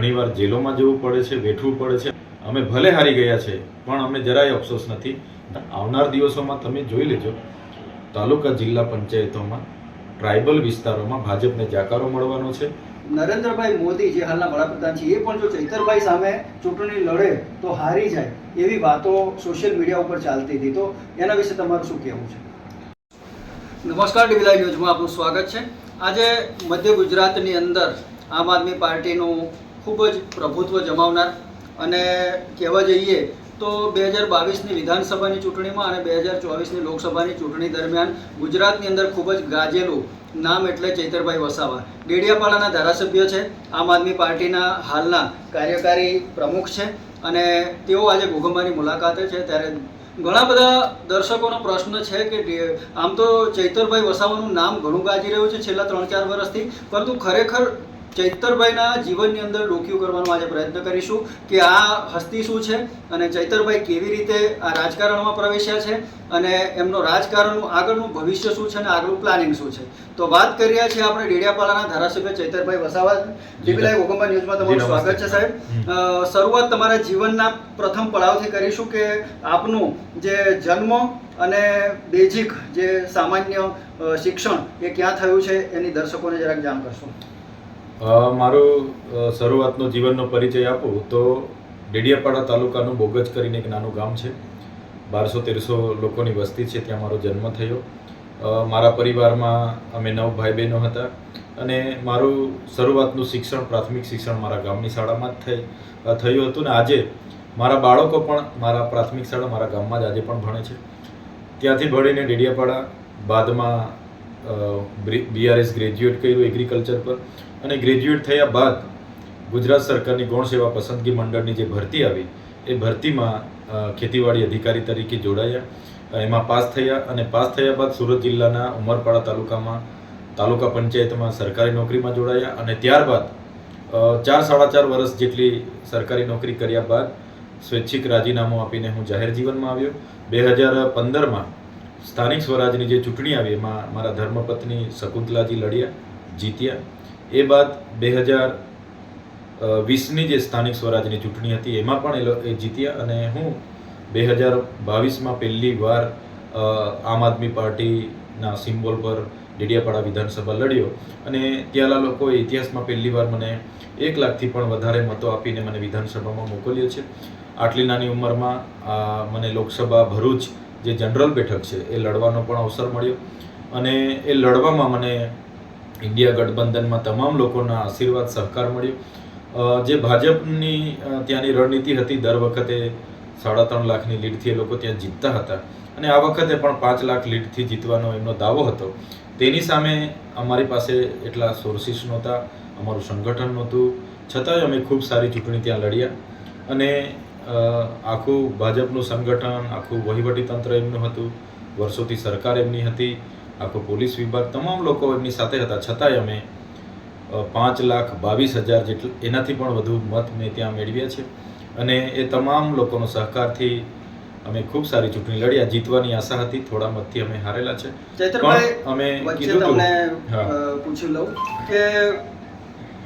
ઘણીવાર જેલોમાં જવું પડે છે વેઠવું પડે છે. અમે ભલે હારી ગયા છે પણ અમને જરાય અફસોસ નથી. આવનાર દિવસોમાં તમે જોઈ લેજો. તાલુકા જિલ્લા પંચાયતોમાં ટ્રાઇબલ વિસ્તારોમાં ભાજપને જાકારો મળવાનો છે. નરેન્દ્રભાઈ મોદી જે હાલના વડાપ્રધાન છે એ પણ જો ચૈતરભાઈ સામે ચૂંટણી લડે તો હારી જાય એવી વાતો સોશિયલ મીડિયા ઉપર ચાલતી હતી. તો એના વિશે તમારું શું કહેવું છે? નમસ્કાર ડીવી ન્યૂઝમાં આપનું સ્વાગત છે. આજે મધ્ય ગુજરાતની અંદર આમ આદમી પાર્ટીનું ખૂબ જ પ્રભુત્વ જમાવનાર અને કહેવા જઈએ તો બે હજાર બાવીસની વિધાનસભાની ચૂંટણીમાં અને બે હજાર ચોવીસની લોકસભાની ચૂંટણી દરમિયાન ગુજરાતની અંદર ખૂબ જ ગાજેલું નામ એટલે ચૈતરભાઈ વસાવા. ડેડિયાપાડાના ધારાસભ્ય છે, આમ આદમી પાર્ટીના હાલના કાર્યકારી પ્રમુખ છે અને તેઓ આજે ઘોઘંબાની મુલાકાતે છે. ત્યારે ઘણા બધા દર્શકોનો પ્રશ્ન છે કે આમ તો ચૈતરભાઈ વસાવાનું નામ ઘણું ગાજી રહ્યું છે છેલ્લા ત્રણ ચાર વર્ષથી, પરંતુ ખરેખર ચૈતરભાઈના જીવનની અંદર ડોક્યુ કરવાનો આજે પ્રયત્ન કરીશું કે આ હસ્તી શું છે અને ચૈતરભાઈ કેવી રીતે આ રાજકારણમાં પ્રવેશ્યા છે અને એમનો રાજકારણનું આગળનું ભવિષ્ય શું છે અને આગળનું પ્લાનિંગ શું છે. તો વાત કરી રહ્યા છીએ આપણે ડેડિયાપાડાના ધારાસભ્ય ચૈતરભાઈ વસાવા દીપીલાઈ ઓગમ્બા ન્યૂઝમાં તમારું સ્વાગત છે સાહેબ. શરૂઆત તમારા જીવનના પ્રથમ પડાવથી કરીશું કે આપનું જે જન્મ અને બેઝિક જે સામાન્ય શિક્ષણ એ ક્યાં થયું છે એની દર્શકોને જરાક જાણ કરશો. મારું શરૂઆતનો જીવનનો પરિચય આપું, તો ડેડિયાપાડા તાલુકાનું બોગજ કરીને એક નાનું ગામ છે. બારસો તેરસો લોકોની વસ્તી છે, ત્યાં મારો જન્મ થયો. મારા પરિવારમાં અમે નવ ભાઈ બહેનો હતા અને મારું શરૂઆતનું શિક્ષણ, પ્રાથમિક શિક્ષણ મારા ગામની શાળામાં જ થઈ થયું હતું ને આજે મારા બાળકો પણ મારા પ્રાથમિક શાળા મારા ગામમાં જ આજે પણ ભણે છે. ત્યાંથી ભણીને ડેડિયાપાડા, બાદમાં બીઆરએસ ગ્રેજ્યુએટ કર્યું એગ્રીકલ્ચર પર. અને ગ્રેજ્યુએટ થયા બાદ ગુજરાત સરકારની ગૌણ સેવા પસંદગી મંડળની જે ભરતી આવી, એ ભરતીમાં ખેતીવાડી અધિકારી તરીકે જોડાયા. એમાં પાસ થયા અને પાસ થયા બાદ સુરત જિલ્લાના ઉમરપાડા તાલુકામાં, તાલુકા પંચાયતમાં સરકારી નોકરીમાં જોડાયા અને ત્યારબાદ ચાર સાડા ચાર વર્ષ જેટલી સરકારી નોકરી કર્યા બાદ સ્વૈચ્છિક રાજીનામું આપીને હું જાહેર જીવનમાં આવ્યો. બે હજાર પંદરમાં સ્થાનિક સ્વરાજની જે ચૂંટણી આવી, એમાં મારા ધર્મપત્ની શકુંતલાજી લડ્યા, જીત્યા. એ બાદ બે હજાર વીસની જે સ્થાનિક સ્વરાજની ચૂંટણી હતી, એમાં પણ એ એ જીત્યા અને હું બે હજાર બાવીસમાં પહેલી વાર આમ આદમી પાર્ટીના સિમ્બોલ પર ડેડિયાપાડા વિધાનસભા લડ્યો અને ત્યાંના લોકોએ ઇતિહાસમાં પહેલી વાર મને એક લાખથી પણ વધારે મતો આપીને મને વિધાનસભામાં મોકલ્યો છે. આટલી નાની ઉંમરમાં મને લોકસભા ભરૂચ જે જનરલ બેઠક છે, એ લડવાનો પણ અવસર મળ્યો અને એ લડવામાં મને ઇન્ડિયા ગઠબંધનમાં તમામ લોકોના આશીર્વાદ, સહકાર મળ્યો. જે ભાજપની ત્યાંની રણનીતિ હતી, દર વખતે સાડા ત્રણ લાખની લીડથી એ લોકો ત્યાં જીતતા હતા. અને આ વખતે પણ પાંચ લાખ લીડથી જીતવાનો એમનો દાવો હતો. તેની સામે અમારી પાસે એટલા સોર્સિસ નહોતા, અમારું સંગઠન નહોતું. છતાંય અમે ખૂબ સારી ચૂંટણી ત્યાં લડ્યા. અને આખું ભાજપનું સંગઠન, આખું વહીવટી તંત્ર એમનું હતું. વર્ષોથી સરકાર એમની હતી. આખો પોલીસ વિભાગ તમામ લોકો એમની સાથે હતા. છતાંય અમે પાંચ લાખ બાવીસ હજાર જેટલા એનાથી પણ વધુ મત મેં ત્યાં મેળવ્યા છે. અને એ તમામ લોકોનો સહકારથી અમે ખૂબ સારી ચૂંટણી લડ્યા જીતવાની આશા હતી થોડા મતથી અમે હારેલા છે. પણ અમે કીધું તમને પૂછી લઉં કે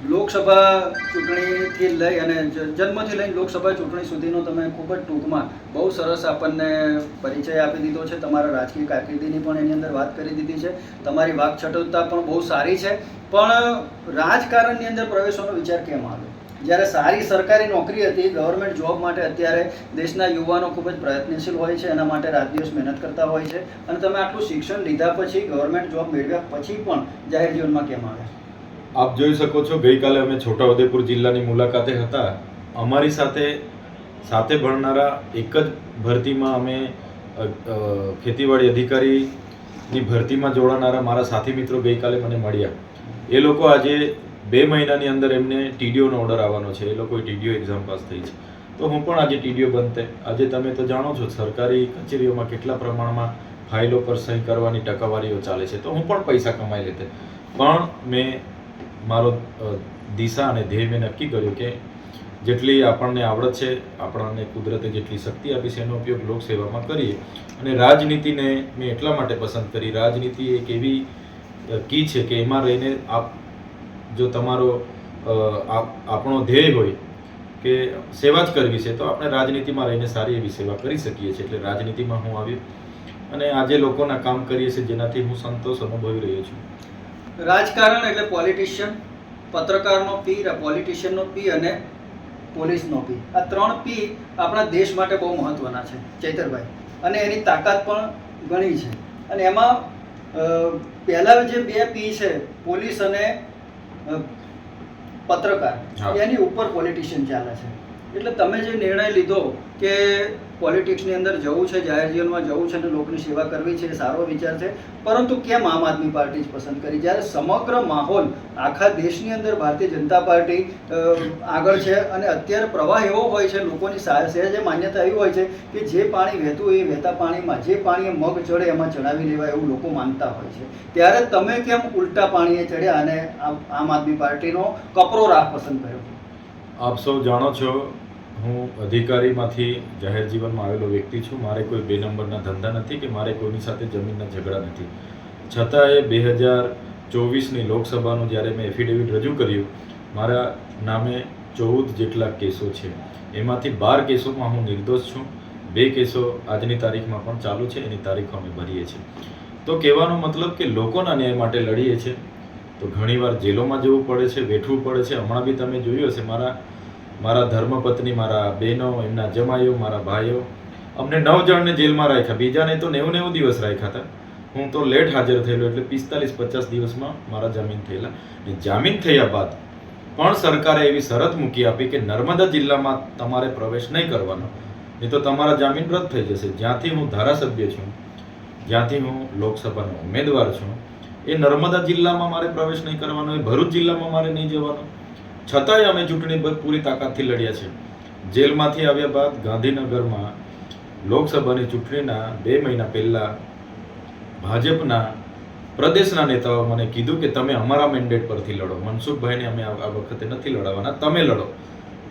લોકસભા ચૂંટણીથી લઈ અને જન્મથી લઈને લોકસભા ચૂંટણી સુધીનો તમે ખૂબ જ ટૂંકમાં બહુ સરસ આપણને પરિચય આપી દીધો છે. તમારા રાજકીય કારકિર્દીની પણ એની અંદર વાત કરી દીધી છે. તમારી વાક છટકતા પણ બહુ સારી છે. પણ રાજકારણની અંદર પ્રવેશવાનો વિચાર કેમ આવ્યો? જ્યારે સારી સરકારી નોકરી હતી ગવર્મેન્ટ જોબ માટે અત્યારે દેશના યુવાનો ખૂબ જ પ્રયત્નશીલ હોય છે. એના માટે રાત દિવસ મહેનત કરતા હોય છે. અને તમે આટલું શિક્ષણ લીધા પછી ગવર્મેન્ટ જોબ મેળવ્યા પછી પણ જાહેર જીવનમાં કેમ આવ્યા? આપ જોઈ શકો છો, ગઈકાલે અમે છોટાઉદેપુર જિલ્લાની મુલાકાતે હતા. અમારી સાથે સાથે ભણનારા એક જ ભરતીમાં અમે ખેતીવાડી અધિકારીની ભરતીમાં જોડાનારા મારા સાથી મિત્રો ગઈકાલે મને મળ્યા. એ લોકો આજે બે મહિનાની અંદર એમને ટીડીઓનો ઓર્ડર આવવાનો છે. એ લોકોએ ટીડીઓ એક્ઝામ પાસ થઈ છે. તો હું પણ આજે ટીડીઓ બનતે આજે તમે તો જાણો છો, સરકારી કચેરીઓમાં કેટલા પ્રમાણમાં ફાઇલો પર સહી કરવાની ટકાવારીઓ ચાલે છે. તો હું પણ પૈસા કમાઈ લેતે. પણ મેં મારો દિશા અને ધ્યેય મેં નક્કી કર્યું કે જેટલી આપણને આવડત છે, આપણને કુદરતે જેટલી શક્તિ આપી છે, એનો ઉપયોગ લોકસેવામાં કરીએ. અને રાજનીતિને મેં એટલા માટે પસંદ કરી. રાજનીતિ એક એવી કી છે કે એમાં રહીને આપ, જો તમારો આપણો ધ્યેય હોય કે સેવા જ કરવી છે, તો આપણે રાજનીતિમાં રહીને સારી એવી સેવા કરી શકીએ છીએ. એટલે રાજનીતિમાં હું આવ્યો. અને આજે લોકોના કામ કરીએ છીએ જેનાથી હું સંતોષ અનુભવી રહ્યો છું. રાજકારણ એટલે પોલિટિશિયન પત્રકારનો પી પોલિટિશિયનનો પી અને પોલીસનો પી આ ત્રણ પી આપણા દેશ માટે બહુ મહત્વના છે ચૈતરભાઈ. અને એની તાકાત પણ ઘણી છે. અને એમાં પહેલાં જે બે પી છે પોલીસ અને પત્રકાર. એની ઉપર પોલિટિશિયન ચાલે છે. એટલે તમે જે નિર્ણય લીધો કે પોલિટિક્સની અંદર જવું છે, જાહેર જીવનમાં જવું છે અને લોકોની સેવા કરવી છે, એ સારો વિચાર છે, પરંતુ કેમ આમ આદમી પાર્ટી જ પસંદ કરી? જ્યારે સમગ્ર માહોલ આખા દેશની અંદર ભારતીય જનતા પાર્ટી આગળ છે અને અત્યારે પ્રવાહ એવો હોય છે, લોકોની સહેજે માન્યતા એવી હોય છે કે જે પાણી વહેતું હોય એ વહેતા પાણીમાં, જે પાણીએ મગ ચડે એમાં ચડાવી લેવાય એવું લોકો માનતા હોય છે. ત્યારે તમે કેમ ઉલટા પાણીએ ચડ્યા અને આમ આદમી પાર્ટીનો કપરો રાહ પસંદ કર્યો? આપ સૌ જાણો છો હું અધિકારીમાંથી જાહેર જીવનમાં આવેલો વ્યક્તિ છું. મારે કોઈ બે નંબરના ધંધા નથી કે મારે કોઈની સાથે જમીનના ઝઘડા નથી. છતાંય બે હજાર ચોવીસની લોકસભાનું જ્યારે મેં એફિડેવિટ રજૂ કર્યું, મારા નામે ચૌદ જેટલા કેસો છે. એમાંથી બાર કેસોમાં હું નિર્દોષ છું. બે કેસો આજની તારીખમાં પણ ચાલુ છે. એની તારીખો અમે ભરીએ છીએ. તો કહેવાનો મતલબ કે લોકોના ન્યાય માટે લડીએ છીએ. તો ઘણીવાર જેલોમાં જવું પડે છે વેઠવું પડે છે. હમણાં બી તમે જોયું હશે, મારા મારા ધર્મપત્ની, મારા બહેનો, એમના જમાઈઓ, મારા ભાઈઓ, અમને નવ જણને જેલમાં રાખ્યા. બીજાને તો નેવું નેવું દિવસ રાખ્યા હતા. હું તો લેટ હાજર થયેલો એટલે પિસ્તાલીસ પચાસ દિવસમાં મારા જામીન થયેલા. અને જામીન થયા બાદ પણ સરકારે એવી શરત મૂકી આપી કે નર્મદા જિલ્લામાં તમારે પ્રવેશ નહીં કરવાનો. નહીં તો તમારા જામીન રદ થઈ જશે. જ્યાંથી હું ધારાસભ્ય છું, જ્યાંથી હું લોકસભાનો ઉમેદવાર છું, એ નર્મદા જિલ્લામાં મારે પ્રવેશ નહીં કરવાનો, એ ભરૂચ જિલ્લામાં મારે નહીં જવાનો. છતાંય અમે ચૂંટણી પૂરી તાકાતથી લડ્યા છે જેલમાંથી આવ્યા બાદ ગાંધીનગરમાં લોકસભાની ચૂંટણીના બે મહિના પહેલા ભાજપના પ્રદેશના નેતાઓ મને કીધું કે તમે અમારા મેન્ડેટ પરથી લડો. મનસુખભાઈને અમે આ વખતે નથી લડાવવાના. તમે લડો.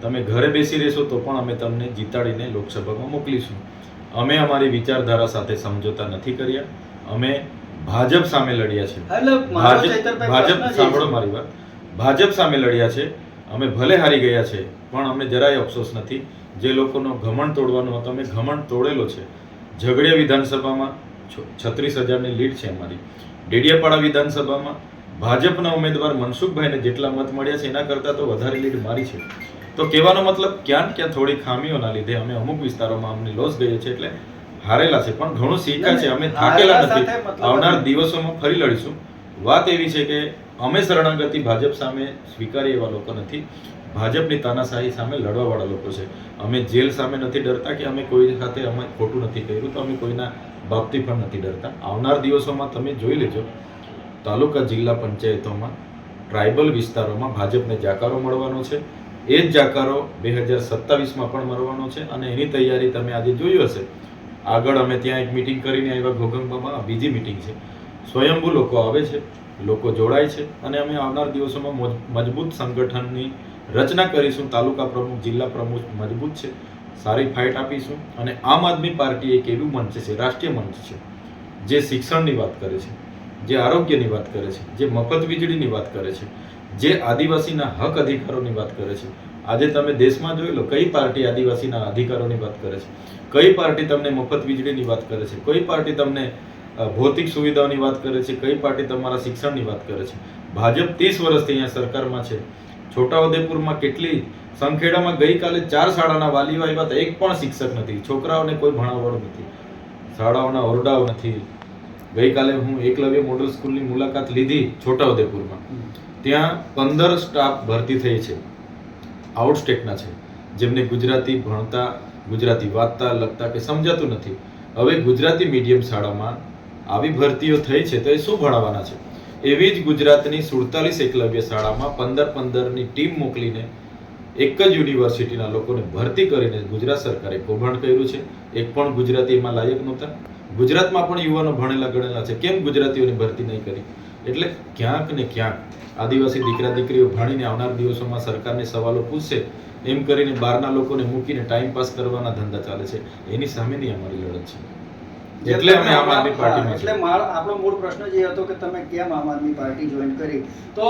તમે ઘરે બેસી રહેશો તો પણ અમે તમને જીતાડીને લોકસભામાં મોકલીશું. અમે અમારી વિચારધારા સાથે સમજોતા નથી કર્યા. અમે ભાજપ સામે લડ્યા છે ભાજપ સાંભળો મારી વાત. ભાજપ સામે લડ્યા છે. અમે ભલે હારી ગયા છે પણ અમને જરાય અફસોસ નથી. જે લોકોનો ઘમંડ તોડવાનો હતો અમે ઘમંડ તોડેલો છે. ઝઘડિયા વિધાનસભામાં છત્રીસ હજારની લીડ છે અમારી. ડેડિયાપાડા વિધાનસભામાં ભાજપના ઉમેદવાર મનસુખભાઈને જેટલા મત મળ્યા છે એના કરતાં તો વધારે લીડ મારી છે. તો કહેવાનો મતલબ ક્યાં ક્યાં થોડી ખામીઓના લીધે અમે અમુક વિસ્તારોમાં અમને લોસ ગઈએ છે એટલે હારેલા છે. પણ ઘણું શીખ્યા છે અમે થાકેલા નથી. આવનાર દિવસોમાં ફરી લડીશું. વાત એવી છે કે અમે શરણાગતિ ભાજપ સામે સ્વીકારીએ એવા લોકો નથી. ભાજપની તાનાશાહી સામે લડવાવાળા લોકો છે. અમે જેલ સામે નથી ડરતા કે અમે કોઈ સાથે અમે ખોટું નથી કર્યું તો અમે કોઈના બાબતી પણ નથી ડરતા. આવનાર દિવસોમાં તમે જોઈ લેજો, તાલુકા જિલ્લા પંચાયતોમાં, ટ્રાઇબલ વિસ્તારોમાં ભાજપને જાકારો મળવાનો છે. એ જ જાકારો બે હજાર સત્તાવીસમાં પણ મળવાનો છે અને એની તૈયારી તમે આજે જોયું હશે. આગળ અમે ત્યાં એક મિટિંગ કરીને આવ્યા ઘોઘંબામાં. બીજી મિટિંગ છે. સ્વયંભૂ લોકો આવે છે. લોકો જોડાય છે અને અમે આવનાર દિવસોમાં મજબૂત સંગઠનની રચના કરીશું. તાલુકા પ્રમુખ, જિલ્લા પ્રમુખ મજબૂત છે. સારી ફાઇટ આપીશું અને આમ આદમી પાર્ટી એક એવું મંચ છે, રાષ્ટ્રીય મંચ છે, જે શિક્ષણની વાત કરે છે, જે આરોગ્યની વાત કરે છે, જે મફત વીજળીની વાત કરે છે, જે આદિવાસીના હક અધિકારોની વાત કરે છે. આજે તમે દેશમાં જોઈ લો કઈ પાર્ટી આદિવાસીના અધિકારોની વાત કરે છે? કઈ પાર્ટી તમને મફત વીજળીની વાત કરે છે? કઈ પાર્ટી તમને ભૌતિક સુવિધાઓની વાત કરે છે કઈ પાર્ટી તમારા શિક્ષણની વાત કરે છે? ભાજપ ત્રીસ વર્ષથી અહીંયા સરકારમાં છે. છોટાઉદેપુરમાં કેટલી સંખેડામાં ગઈકાલે ચાર શાળાના વાલીઓ આવ્યા હતા એક પણ શિક્ષક નથી છોકરાઓને કોઈ ભણાવવાનું નથી. શાળાઓના ઓરડાઓ નથી. ગઈકાલે હું એકલવ્ય મોડલ સ્કૂલની મુલાકાત લીધી છોટાઉદેપુરમાં. ત્યાં પંદર સ્ટાફ ભરતી થઈ છે. આઉટસ્ટેટના છે. જેમને ગુજરાતી ભણતા ગુજરાતી વાંચતા લખતા કે સમજાતું નથી. હવે ગુજરાતી મીડિયમ શાળામાં આવી ભરતીઓ થઈ છે તો એ શું ભણાવવાના છે? એવી જ ગુજરાતની સુડતાલીસ એકલવ્ય શાળામાં પંદર પંદરની ટીમ મોકલીને એક જ યુનિવર્સિટીના લોકોને ભરતી કરીને ગુજરાત સરકારે કૌભાંડ કર્યું છે. એક પણ ગુજરાતી એમાં લાયક નહોતા. ગુજરાતમાં પણ યુવાનો ભણેલા ગણેલા છે. કેમ ગુજરાતીઓની ભરતી નહીં કરી? એટલે ક્યાંક ને ક્યાંક આદિવાસી દીકરા દીકરીઓ ભણીને આવનાર દિવસોમાં સરકારને સવાલો પૂછશે. એમ કરીને બહારના લોકોને મૂકીને ટાઈમ પાસ કરવાના ધંધા ચાલે છે. એની સામેની અમારી લડત છે. એટલે મેં આમ આદમી પાર્ટીમાં એટલે મારો આપણો મૂળ પ્રશ્ન જે હતો કે તમે કેમ આમ આદમી પાર્ટી જોઈન કરી? તો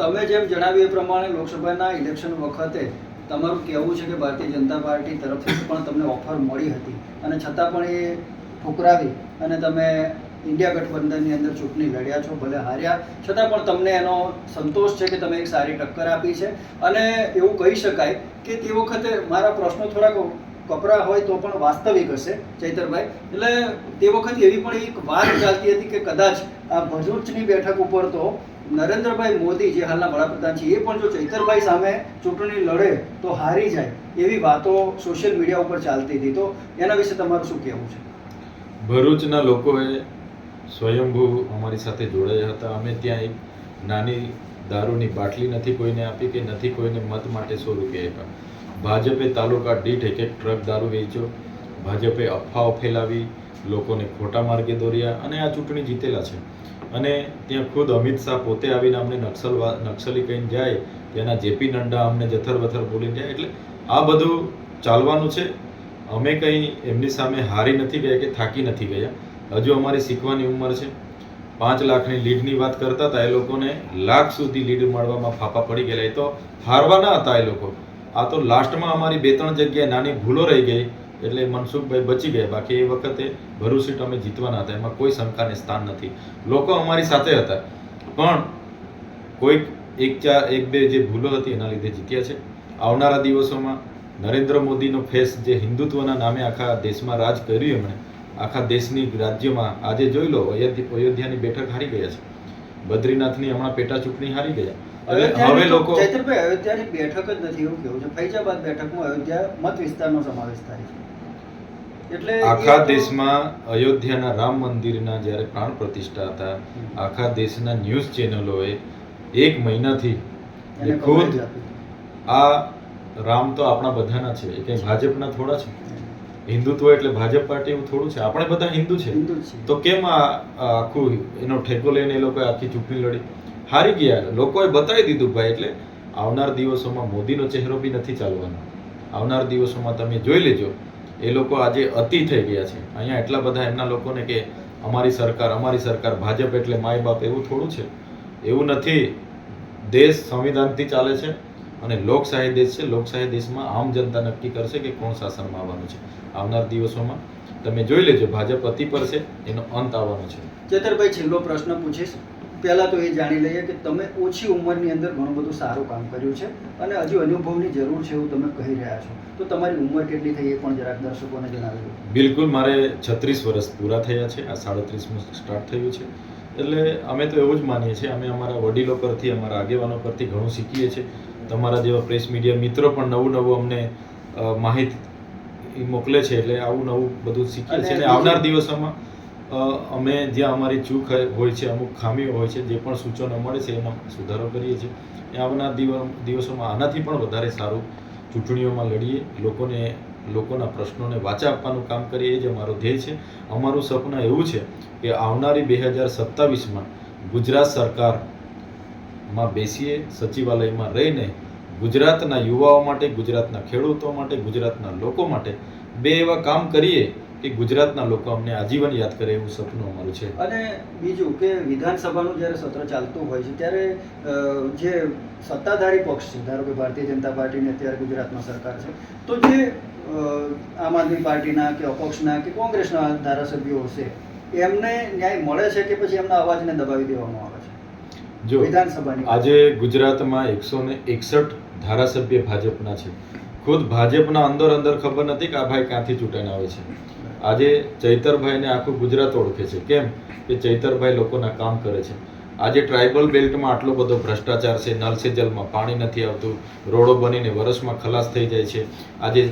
તમે જેમ જણાવ્યું એ પ્રમાણે લોકસભાના ઇલેક્શન વખતે તમારું કહેવું છે કે ભારતીય જનતા પાર્ટી તરફથી પણ તમને ઓફર મળી હતી. અને છતાં પણ એ ઠુકરાવી અને તમે ઇન્ડિયા ગઠબંધનની અંદર ચૂંટણી લડ્યા છો ભલે હાર્યા. છતાં પણ તમને એનો સંતોષ છે કે તમે એક સારી ટક્કર આપી છે. અને એવું કહી શકાય કે તે વખતે મારા પ્રશ્નો થોડાક કપરા હોય તો પણ વાસ્તવિક હશે, ચૈતરભાઈ. એટલે તે વખત એવી પણ એક વાત ચાલતી હતી કે કદાચ આ ભરૂચની બેઠક ઉપર તો નરેન્દ્રભાઈ મોદી જે હાલના વડાપ્રધાન છે, એ પણ જો ચૈતરભાઈ સામે ચૂંટણી લડે તો હારી જાય એવી વાતો સોશિયલ મીડિયા ઉપર ચાલતી હતી. તો એના વિશે તમારું શું કહેવું છે? ભરૂચના લોકોએ સ્વયંભૂ અમારી સાથે જોડાયા હતા. અમે ત્યાં એક નાની દારૂની બાટલી નથી કોઈને આપી કે નથી કોઈને મત માટે સો રૂપિયા આપ્યા. ભાજપે તાલુકા દીઠ એક એક ટ્રક દારૂ વેચ્યો. ભાજપે અફવાઓ ફેલાવી, લોકોને ખોટા માર્ગે દોર્યા અને આ ચૂંટણી જીતેલા છે. અને ત્યાં ખુદ અમિત શાહ પોતે આવીને અમને નક્સલવા, નક્સલી કહીને જાય, ત્યાંના જેપી નડ્ડા અમને જથર વથર બોલીને જાય, એટલે આ બધું ચાલવાનું છે. અમે કંઈ એમની સામે હારી નથી ગયા કે થાકી નથી ગયા. હજુ અમારી શીખવાની ઉંમર છે. પાંચ લાખની લીડની વાત કરતા હતા એ લોકોને લાખ સુધી લીડ મળવામાં ફાફા પડી ગયેલા. એ તો હારવાના હતા એ લોકો. આ તો લાસ્ટમાં અમારી બે ત્રણ જગ્યાએ નાની ભૂલો રહી ગઈ, એટલે મનસુખભાઈ બચી ગયા. બાકી એ વખતે ભરૂચ સીટ અમે જીતવાના હતા, એમાં કોઈ શંકાને સ્થાન નથી. લોકો અમારી સાથે હતા, પણ કોઈક એક ચાર, એક બે જે ભૂલો હતી એના લીધે જીત્યા છે. આવનારા દિવસોમાં નરેન્દ્ર મોદીનો ફેસ જે હિન્દુત્વના નામે આખા દેશમાં રાજ કર્યું એમણે, આખા દેશની રાજ્યમાં, આજે જોઈ લો, અયોધ્યા, અયોધ્યાની બેઠક હારી ગયા છે. બદ્રીનાથની હમણાં પેટા ચૂંટણી હારી ગયા. હવે લોકો ચૈતરભાઈ અયોધ્યાની બેઠક જ નથી એવું કેવું છે? ફૈજાબાદ બેઠકમાં અયોધ્યા મત વિસ્તારનો સમાવેશ થાય છે. એટલે આખા દેશમાં અયોધ્યાના રામ મંદિરના જ્યારે પ્રાણ પ્રતિષ્ઠા હતા આખા દેશના ન્યૂઝ ચેનલોએ એક મહિનાથી એ ખુદ આ રામ તો આપણા બધાના છે એ કઈ ભાજપના થોડા છે? હિન્દુત્વ એટલે ભાજપ પાર્ટી એવું થોડું છે? આપણે બધા હિન્દુ છે. તો કેમ આ આખું એનો ઠેકો લઈને એ લોકોએ આખી ચૂંટણી લડી? હારી ગયા લોકોએ બતાવી દીધું ભાઈ એટલે આવનાર દિવસોમાં મોદીનો ચહેરો બી નથી ચાલવાનો. આવનાર દિવસોમાં તમે જોઈ લેજો, એ લોકો આજે અતિ થઈ ગયા છે. અહીંયા એટલા બધા એમના લોકોને કે અમારી સરકાર અમારી સરકાર, ભાજપ એટલે માય બાપ એવું થોડું છે. એવું નથી, દેશ સંવિધાનથી ચાલે છે અને લોકશાહી દેશ છે. લોકશાહી દેશમાં આમ જનતા નક્કી કરશે કે કોણ શાસનમાં આવવાનું છે. આવનાર દિવસોમાં તમે જોઈ લેજો, ભાજપ અતિ પર છે, એનો અંત આવવાનો છે. ચેતરભાઈ, છેલ્લો પ્રશ્ન પૂછીશ. પહેલા તો એ જાણી લઈએ કે તમે ઓછી ઉંમરની અંદર ઘણું બધું સારું કામ કર્યું છે અને હજુ અનુભવની જરૂર છે એવું તમે કહી રહ્યા છો. તો તમારી ઉંમર કેટલી થઈ એ પણ જરાક દર્શકોને જણાવી બિલકુલ મારે છત્રીસ વર્ષ પૂરા થયા છે. આ સાડત્રીસમું સ્ટાર્ટ થયું છે. એટલે અમે તો એવું જ માનીએ છીએ અમે અમારા વડીલો પરથી અમારા આગેવાનો પરથી ઘણું શીખીએ છીએ. તમારા જેવા પ્રેસ મીડિયા મિત્રો પણ નવું નવું અમને માહિતી મોકલે છે એટલે આવું નવું બધું શીખીએ છીએ. અને આવનાર દિવસોમાં અમે જ્યાં અમારી ચૂક હોય છે, અમુક ખામીઓ હોય છે, જે પણ સૂચનો મળે છે, એનો સુધારો કરીએ છીએ. આવનાર દિવસોમાં આનાથી પણ વધારે સારું ચૂંટણીઓમાં લડીએ. લોકોને, લોકોના પ્રશ્નોને વાચા આપવાનું કામ કરીએ, એ જ અમારો ધ્યેય છે. અમારું સપનું એવું છે કે આવનારી બે હજાર સત્તાવીસમાં ગુજરાત સરકારમાં બેસીએ, સચિવાલયમાં રહીને ગુજરાતના યુવાઓ માટે, ગુજરાતના ખેડૂતો માટે, ગુજરાતના લોકો માટે બે એવા કામ કરીએ કે ગુજરાતના લોકો અમને આજીવન યાદ કરે એવું સપનું અમારું છે. અને બીજું કે વિધાનસભાનું જ્યારે સત્ર ચાલતું હોય છે ત્યારે જે સત્તાધારી પક્ષ છે ધારો કે ભારતીય જનતા પાર્ટીની અત્યારે ગુજરાતમાં સરકાર છે તો જે આમ આદમી પાર્ટીના કે અપક્ષના કે કોંગ્રેસના ધારાસભ્યો હશે એમને ન્યાય મળે છે કે પછી એમના અવાજને દબાવી દેવામાં આવે છે? જો વિધાનસભાની આજે ગુજરાતમાં એકસો ને એકસઠ ધારાસભ્ય ભાજપના છે. ખુદ ભાજપના અંદર અંદર ખબર નથી કે આ ભાઈ ક્યાંથી ચૂંટાઈને આવે છે. આજે ચૈતરભાઈને આખું ગુજરાત ઓળખે છે. કેમ? કે ચૈતરભાઈ લોકોના કામ કરે છે. આજે ટ્રાઇબલ બેલ્ટમાં આટલો બધો ભ્રષ્ટાચાર છે નલ જલમાં પાણી નથી આવતું, રોડો બનીને વર્ષમાં ખલાસ થઈ જાય છે. આજે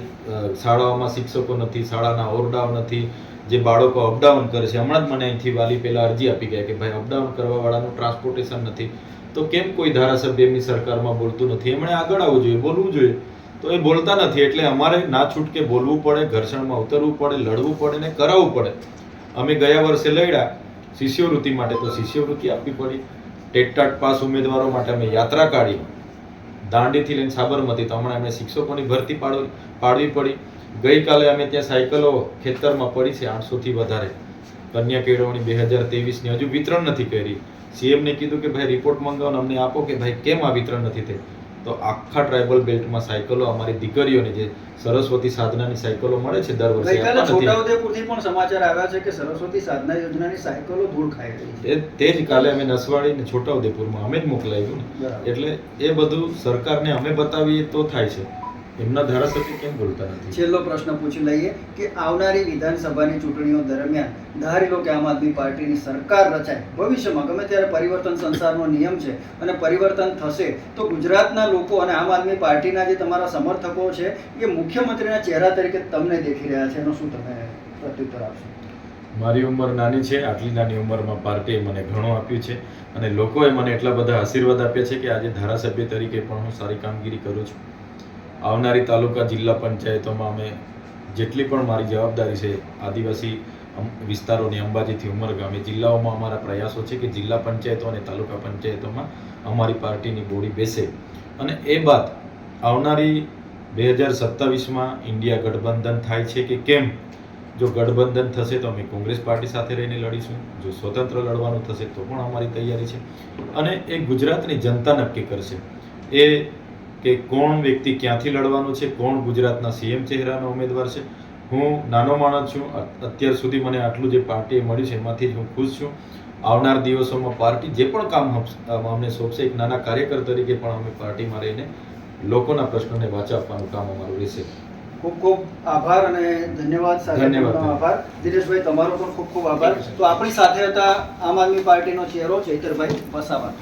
શાળાઓમાં શિક્ષકો નથી, શાળાના ઓરડાઓ નથી. જે બાળકો અપડાઉન કરે છે. હમણાં જ મને અહીંથી વાલી પહેલાં અરજી આપી ગયા કે ભાઈ અપડાઉન કરવાવાળાનું ટ્રાન્સપોર્ટેશન નથી. તો કેમ કોઈ ધારાસભ્ય એમની સરકારમાં બોલતું નથી? એમણે આગળ આવવું જોઈએ, બોલવું જોઈએ. તો એ બોલતા નથી, એટલે અમારે ના છૂટકે બોલવું પડે, ઘર્ષણમાં ઉતરવું પડે, લડવું પડે ને કરાવવું પડે. અમે ગયા વર્ષે લડ્યા, શિષ્યવૃત્તિ માટે તો શિષ્યવૃત્તિ આપવી પડી. ટેટટાટ પાસ ઉમેદવારો માટે અમે યાત્રા કાઢી. દાંડીથી લઈને સાબરમતી તો હમણાં એમને શિક્ષકોની ભરતી પાડવી પાડવી પડી. ગઈકાલે અમે ત્યાં સાયકલો ખેતરમાં પડી છે, આઠસોથી વધારે. કન્યા કેળવણી બે હજાર તેવીસની હજુ વિતરણ નથી કરી. સીએમને કીધું કે, ભાઈ રિપોર્ટ મંગાવો અમને આપો કે, ભાઈ, કેમ આ વિતરણ નથી થઈ તો આખા ટ્રાઇબલ બેલ્ટમાં સાયકલો અમારી દીકરીઓને જે સરસ્વતી સાધનાની સાયકલો મળે છે દર વર્ષે. છોટાઉદેપુરથી પણ સમાચાર આવ્યા છે કે સરસ્વતી સાધના યોજનાની સાયકલો ધૂળ ખાઈ રહી છે. તે જ કાલે અમે નસવાડી ને છોટાઉદેપુરમાં અમે જ મોકલાવ્યું ને. એટલે એ બધું સરકારને અમે બતાવીએ તો થાય છે. એમના ધારાસભ્ય કેમ બોલતા નથી? છેલ્લો પ્રશ્ન પૂછી લઈએ કે આવનારી વિધાનસભાની ચૂંટણીઓ દરમિયાન ધારી લો કે આમ આદમી પાર્ટીની સરકાર રચાય ભવિષ્યમાં ગમે ત્યારે પરિવર્તન સંસારનો નિયમ છે અને પરિવર્તન થશે તો ગુજરાતના લોકો અને આમ આદમી પાર્ટીના જે તમારા સમર્થકો છે એ મુખ્યમંત્રીના ચહેરા તરીકે તમને દેખી રહ્યા છે. એનો શું તમે પ્રત્યુત્તર આપશો? મારી ઉંમર નાની છે આટલી નાની ઉંમરમાં પાર્ટીએ મને ઘણું આપ્યું છે અને લોકોએ મને એટલા બધા આશીર્વાદ આપ્યા છે કે આજે ધારાસભ્ય તરીકે પણ હું સારી કામગીરી કરું છું. આવનારી તાલુકા જિલ્લા પંચાયતોમાં અમે જેટલી પણ મારી જવાબદારી છે, આદિવાસી વિસ્તારોની અંબાજીથી ઉમરગામ એ જિલ્લાઓમાં અમારા પ્રયાસો છે કે જિલ્લા પંચાયતો અને તાલુકા પંચાયતોમાં અમારી પાર્ટીની બોડી બેસે. અને એ બાદ આવનારી બે હજાર સત્તાવીસમાં ઇન્ડિયા ગઠબંધન થાય છે કે કેમ? જો ગઠબંધન થશે તો અમે કોંગ્રેસ પાર્ટી સાથે રહીને લડીશું. જો સ્વતંત્ર લડવાનું થશે તો પણ અમારી તૈયારી છે. અને એ ગુજરાતની જનતા નક્કી કરશે. એ કે કોણ વ્યક્તિ ક્યાંથી લડવાનું છે કોણ ગુજરાતના સીએમ ચહેરાનો ઉમેદવાર છે. હું નાનો માણસ છું અત્યાર સુધી મને આટલું જે પાર્ટીએ મળ્યું છે એમાંથી જ હું ખુશ છું. આવનાર દિવસોમાં પાર્ટી જે પણ કામ અમને સોંપશે એક નાના કાર્યકર તરીકે પણ અમે પાર્ટીમાં રહીને લોકોના પ્રશ્નોને વાચા આપવાનું કામ અમારું રહેશે. ખૂબ ખૂબ આભાર અને ધન્યવાદ ધન્યવાદ. આભાર. દિનેશભાઈ તમારો પણ ખૂબ ખૂબ આભાર. તો આપણી સાથે હતા આમ આદમી પાર્ટીનો ચહેરો ચૈતરભાઈ વસાવા.